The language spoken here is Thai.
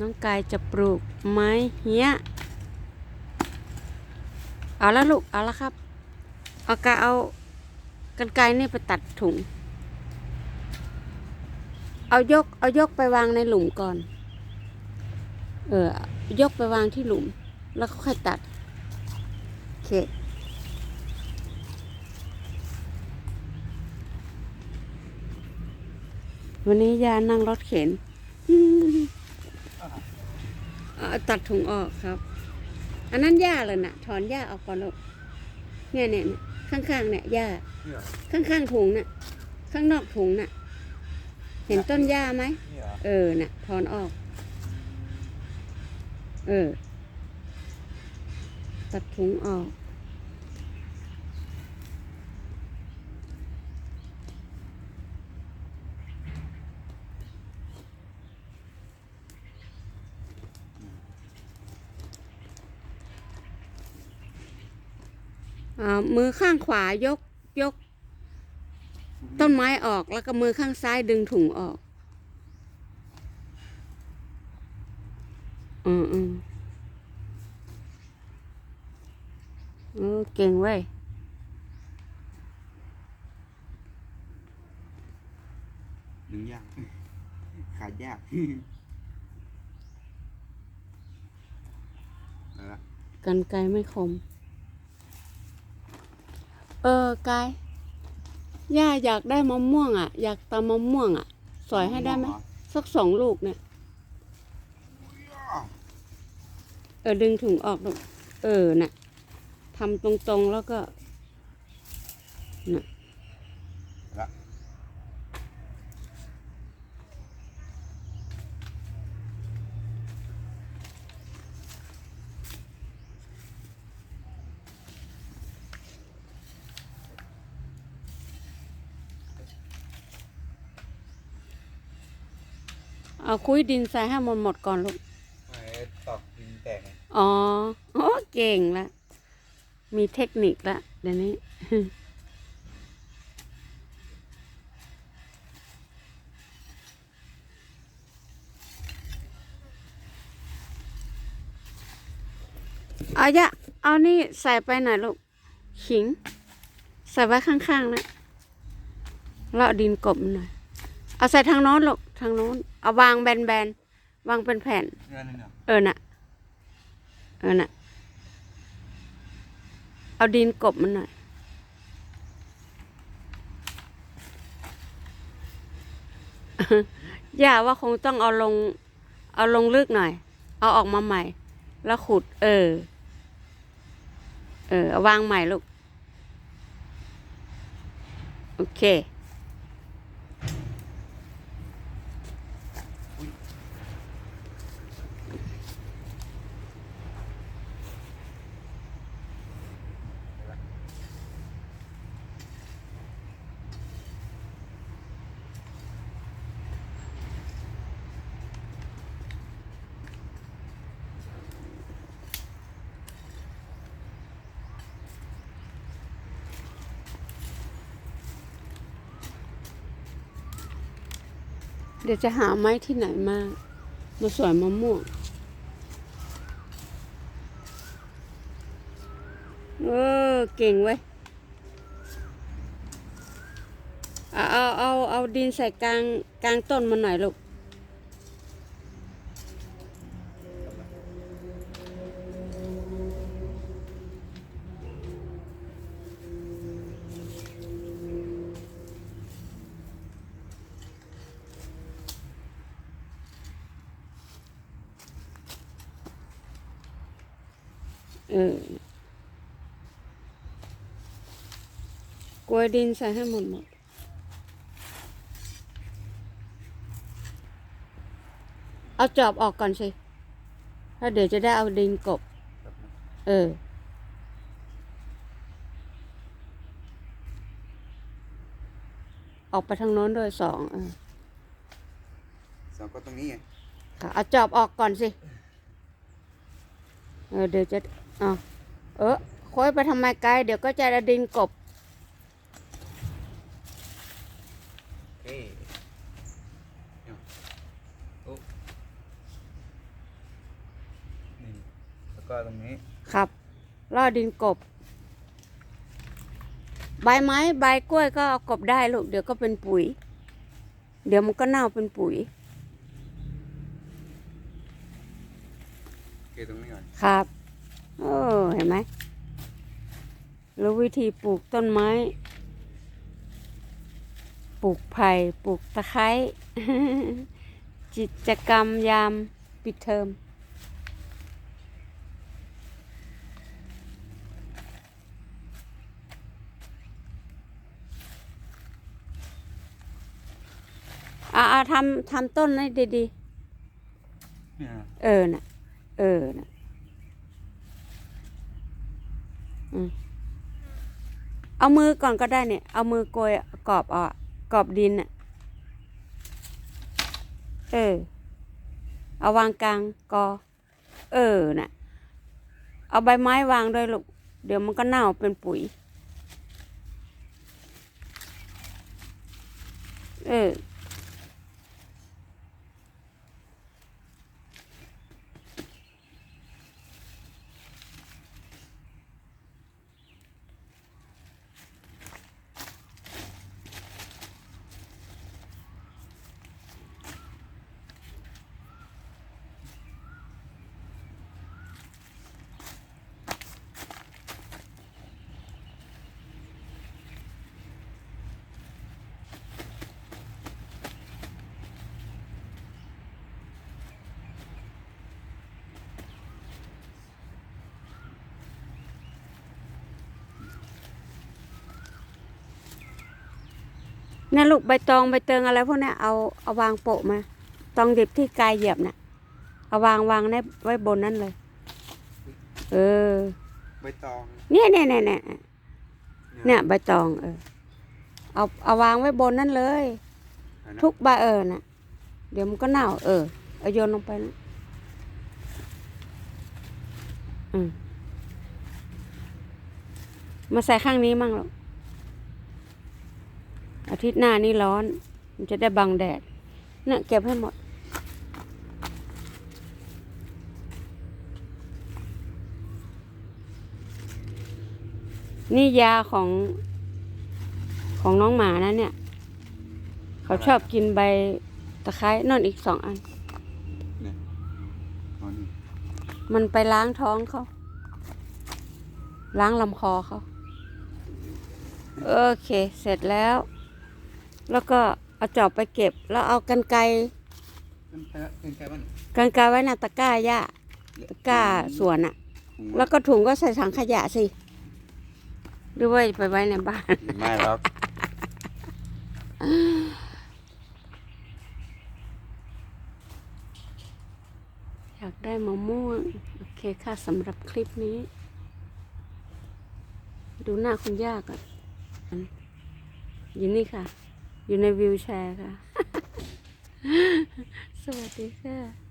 น้องกายจะปลูกไม้เฮียเอาละลูก เอาละครับ เอากาเอากันไกรนี่ไปตัดถุง เอายก เอายกไปวางในหลุมก่อน เออ ยกไปวางที่หลุม แล้วค่อยตัด โอเควันนี้ยานั่งรถเข็น ตัดถุงออกครับ อันนั้นหญ้าเลยนะถอนหญ้าออกก่อนลูกเนี่ยเนี่ยเนี่ยข้างๆเนี่ยหญ้าเนี่ยข้างๆถุงน่ะ ข้างนอกถุงน่ะ เห็นต้นหญ้าไหมนี่เหรอเออน่ะถอนออก เออ ตัดถุงออก มือข้างขวายกยก ต้นไม้ออกแล้วก็มือข้างซ้ายดึงถุงออกอืมอืมเออเก่งเว้ยดึงยาก ขาดยากเอาละกันไกลไม่คม เออกายย่าอยากได้มะม่วงอะ อยากตำมะม่วงอะ สอยให้ได้ไหมสักสองลูกเนี่ย เออดึงถุงออกลูกเออน่ะทำตรงๆแล้วก็น่ะ เอาคุยดินใส่ให้หมดหมดก่อนลูกไอ้ตอกดินแตกไงอ๋อโอ้เก่งละ มีเทคนิคละเดี๋ยวนี้เอายะ เอานี่ใส่ไปหน่อยลูก ขิง ใส่ไว้ข้างๆนะเลาะดินกบมันหน่อย เอาใส่ทางโน้นลูกทางโน้น เอาวางแบนๆ วางเป็นแผ่นเงื่อนนี่เนาะเออน่ะ เออน่ะ เอาดินกบมันหน่อย ย่าว่าคงต้องเอาลง เอาลงลึกหน่อย เอาออกมาใหม่ แล้วขุด เออ เออเอาวางใหม่ลูก โอเค We เดี๋ยวจะหาไม้ที่ไหนมามาสวยมะม่วงเออเก่งเว้ยเอาเอาเอาเอาดินใส่กลางกลางต้นมาหน่อยลูก เออกล้วยดินใส่ให้หมดหมดเอาจอบออกก่อนสิถ้าเดี๋ยวจะได้เอาดินกบ เออ ออกไปทางโน้นด้วยสองเออสองก็ตรงนี้ไง ค่ะเอาจอบออกก่อนสิ เออเดี๋ยวจะ อะเออค่อยไปทำไมไกล เดี๋ยวก็จะได้ดินกบ โอเคเนี่ยโอ้ก็ตรงนี้ ครับล่อดินกบ ใบไม้ใบกล้วยก็เอากบได้ลูก เดี๋ยวก็เป็นปุ๋ย เดี๋ยวมันก็เน่าเป็นปุ๋ยเกตรงนี้ก่อน ครับ โอ้เห็นไหมรู้วิธีปลูกต้นไม้ ปลูกไผ่ ปลูกตะไคร้กิจกรรมยามปิดเทอม อ่าทำทำต้นให้ดีเนี่ยๆเออ น่ะ เออ น่ะ อืม เอามือก่อนก็ได้เนี่ย เอามือโกยกรอบออะกรอบดินอะเออ เอาวางกลางกอ เออน่ะ เอาใบไม้วางด้วยลูก เดี๋ยวมันก็เน่าเป็นปุ๋ย เออ นี่ยลูกใบตองใบเติงอะไรพวกเนี้ยเอาเอาวางโปะมาตองดิบที่กายเหยียบน่ะเอาวางวางในไว้บนนั้นเลย เออ ใบตอง เนี่ยเนี่ยเนี่ยเนี่ยเนี่ยใบตองเออ เอาเอาวางไว้บนนั้นเลย อันนั้น ทุกใบเออน่ะ เดี๋ยวมันก็เน่า เออเอาโยนลงไปนะอืมมาใส่ข้างนี้มั่งหรอก อาทิตย์หน้านี่ร้อน มันจะได้บังแดดเนี่ยเก็บให้หมด นี่ยาของของน้องหมานะเนี่ย เขาชอบกินใบตะไคร้นอนอีกสองอันเนี่ยอ๋อนี่มันไปล้างท้องเขา ล้างลำคอเขา โอเค เสร็จแล้ว แล้วก็เอาจอบไปเก็บ แล้วเอากันไกรเป็นไงเป็นไงบ้างกันไกรไว้ในาตะกร้าหญ้าตะกร้าสวนอะแล้วก็ถุงก็ใส่ถังขยะสิหรือว่าไปไว้ในบ้าน ไม่หรอกอยากได้มะม่วง โอเคค่ะสำหรับคลิปนี้ ดูหน้าคุณย่าก่อนอันอยู่นี่ค่ะ อยู่ในวิวแชร์ค่ะ สวัสดีค่ะ